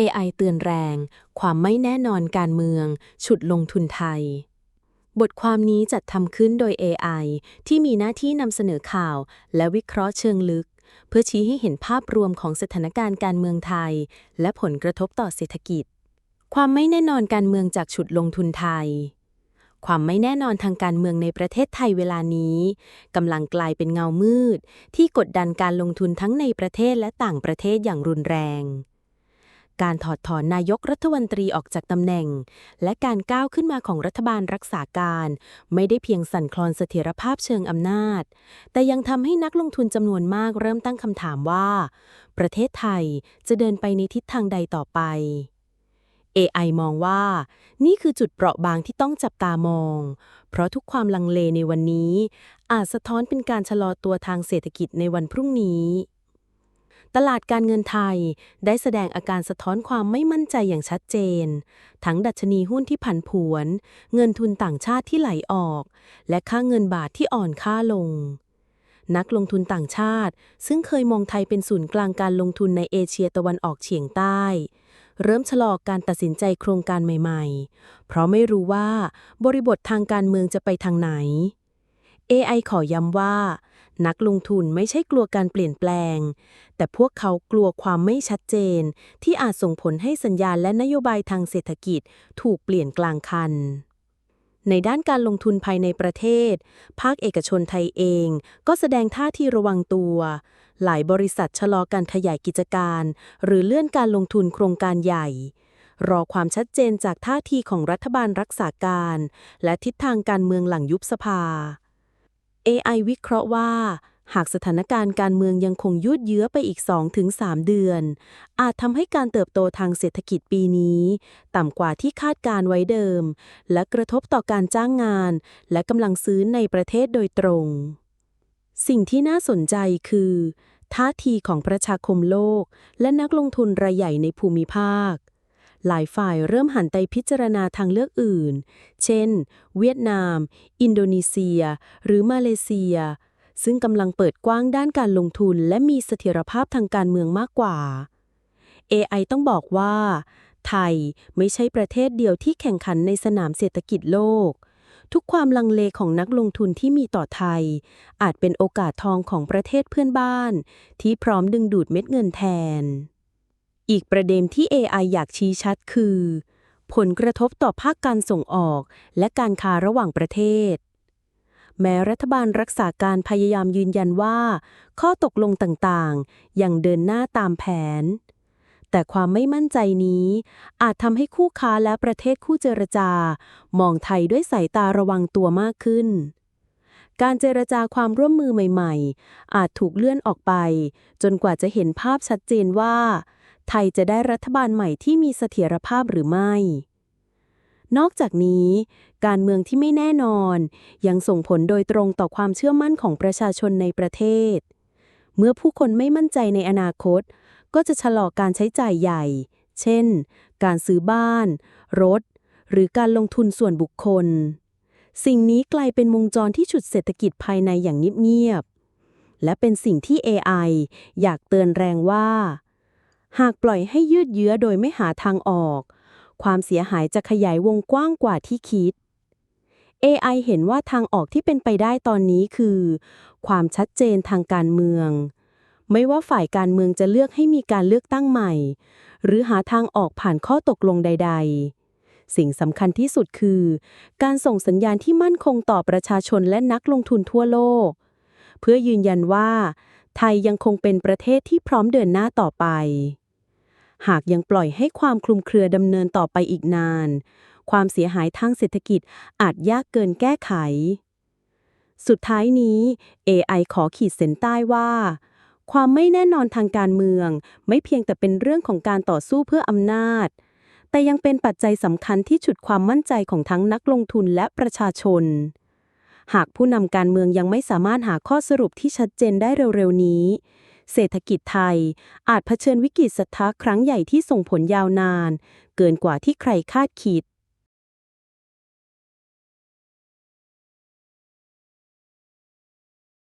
AI เตือนแรง ความไม่แน่นอนการเมือง ฉุดลงทุนไทย บทความนี้จัดทำขึ้นโดย AI ที่มีหน้าที่นำเสนอข่าว และวิเคราะห์เชิงลึก เพื่อชี้ให้เห็นภาพรวมของสถานการณ์การเมืองไทย และผลกระทบต่อเศรษฐกิจ ความไม่แน่นอนการเมืองจากฉุดลงทุนไทยความไม่แน่นอนทางการเมืองในประเทศไทยเวลานี้กำลังกลายเป็นเงามืด ที่กดดันการลงทุนทั้งในประเทศและต่างประเทศอย่างรุนแรง การถอดถอนนายกรัฐมนตรีออกจากตำแหน่ง และการก้าวขึ้นมาของรัฐบาลรักษาการ ไม่ได้เพียงสั่นคลอนเสถียรภาพเชิงอำนาจ แต่ยังทำให้นักลงทุนจำนวนมากเริ่มตั้งคำถามว่า ประเทศไทยจะเดินไปในทิศทางใดต่อไป AI มองว่า นี่คือจุดเปราะบางที่ต้องจับตามอง เพราะทุกความลังเลในวันนี้ อาจสะท้อนเป็นการชะลอตัวทางเศรษฐกิจในวันพรุ่งนี้ ตลาดการเงินไทยได้แสดงอาการสะท้อนความไม่มั่นใจอย่างชัดเจน ทั้งดัชนีหุ้นที่ผันผวน เงินทุนต่างชาติที่ไหลออก และค่าเงินบาทที่อ่อนค่าลง นักลงทุนต่างชาติ ซึ่งเคยมองไทยเป็นศูนย์กลางการลงทุนในเอเชียตะวันออกเฉียงใต้ เริ่มชะลอการตัดสินใจโครงการใหม่ ๆ เพราะไม่รู้ว่าบริบททางการเมืองจะไปทางไหน AI ขอย้ำว่า นักลงทุนไม่ใช่กลัวการเปลี่ยนแปลง แต่พวกเขากลัวความไม่ชัดเจน ที่อาจส่งผลให้สัญญาณและนโยบายทางเศรษฐกิจถูกเปลี่ยนกลางคัน ในด้านการลงทุนภายในประเทศ ภาคเอกชนไทยเอง ก็แสดงท่าทีระวังตัว หลายบริษัทชะลอการขยายกิจการ หรือเลื่อนการลงทุนโครงการใหญ่รอความชัดเจนจากท่าทีของรัฐบาลรักษาการ และทิศทางการเมืองหลังยุบสภา AI วิเคราะห์ว่า หากสถานการณ์การเมืองยังคงยืดเยื้อไปอีก 2-3 เดือน อาจทำให้การเติบโตทางเศรษฐกิจปีนี้ ต่ำกว่าที่คาดการไว้เดิม และกระทบต่อการจ้างงาน และกำลังซื้อในประเทศโดยตรง สิ่งที่น่าสนใจคือ ท่าทีของประชาคมโลก และนักลงทุนรายใหญ่ในภูมิภาค หลายฝ่ายเริ่มหันไปพิจารณาทางเลือกอื่น เช่น เวียดนาม อินโดนีเซีย หรือมาเลเซีย ซึ่งกำลังเปิดกว้างด้านการลงทุนและมีเสถียรภาพทางการเมืองมากกว่า AI ต้องบอกว่า ไทยไม่ใช่ประเทศเดียวที่แข่งขันในสนามเศรษฐกิจโลก ทุกความลังเลของนักลงทุนที่มีต่อไทย อาจเป็นโอกาสทองของประเทศเพื่อนบ้าน ที่พร้อมดึงดูดเม็ดเงินแทน อีกประเด็นที่ AI อยากชี้ชัดคือ ผลกระทบต่อภาคการส่งออก และการค้าระหว่างประเทศ แม้รัฐบาลรักษาการพยายามยืนยันว่า ข้อตกลงต่างๆ ยังเดินหน้าตามแผน แต่ความไม่มั่นใจนี้ อาจทำให้คู่ค้าและประเทศคู่เจรจา มองไทยด้วยสายตาระวังตัวมากขึ้นการเจรจาความร่วมมือใหม่ ๆ อาจถูกเลื่อนออกไป จนกว่าจะเห็นภาพชัดเจนว่า ไทยจะได้รัฐบาลใหม่ที่มีเสถียรภาพหรือไม่ นอกจากนี้ การเมืองที่ไม่แน่นอน ยังส่งผลโดยตรงต่อความเชื่อมั่นของประชาชนในประเทศ เมื่อผู้คนไม่มั่นใจในอนาคต ก็จะชะลอการใช้จ่ายใหญ่ เช่น การซื้อบ้าน รถ หรือการลงทุนส่วนบุคคล สิ่งนี้กลายเป็นวงจรที่ฉุดเศรษฐกิจภายในอย่างเงียบๆและเป็นสิ่งที่ AI อยากเตือนแรงว่า หากปล่อยให้ยืดเยื้อโดยไม่หาทางออก ความเสียหายจะขยายวงกว้างกว่าที่คิด AI เห็นว่าทางออกที่เป็นไปได้ตอนนี้คือ ความชัดเจนทางการเมือง ไม่ว่าฝ่ายการเมืองจะเลือกให้มีการเลือกตั้งใหม่ หรือหาทางออกผ่านข้อตกลงใด ๆ สิ่งสำคัญที่สุดคือ การส่งสัญญาณที่มั่นคงต่อประชาชนและนักลงทุนทั่วโลก เพื่อยืนยันว่า ไทยยังคงเป็นประเทศที่พร้อมเดินหน้าต่อไป หากยังปล่อยให้ความคลุมเครือดำเนินต่อไปอีกนาน ความเสียหายทางเศรษฐกิจอาจยากเกินแก้ไข สุดท้ายนี้ AI ขอขีดเส้นใต้ว่า ความไม่แน่นอนทางการเมือง ไม่เพียงแต่เป็นเรื่องของการต่อสู้เพื่ออำนาจ แต่ยังเป็นปัจจัยสำคัญที่ฉุดความมั่นใจของทั้งนักลงทุนและประชาชน หากผู้นำการเมืองยังไม่สามารถหาข้อสรุปที่ชัดเจนได้เร็วๆนี้ เศรษฐกิจไทย อาจเผชิญวิกฤตศรัทธาครั้งใหญ่ที่ส่งผลยาวนาน เกินกว่าที่ใครคาดคิด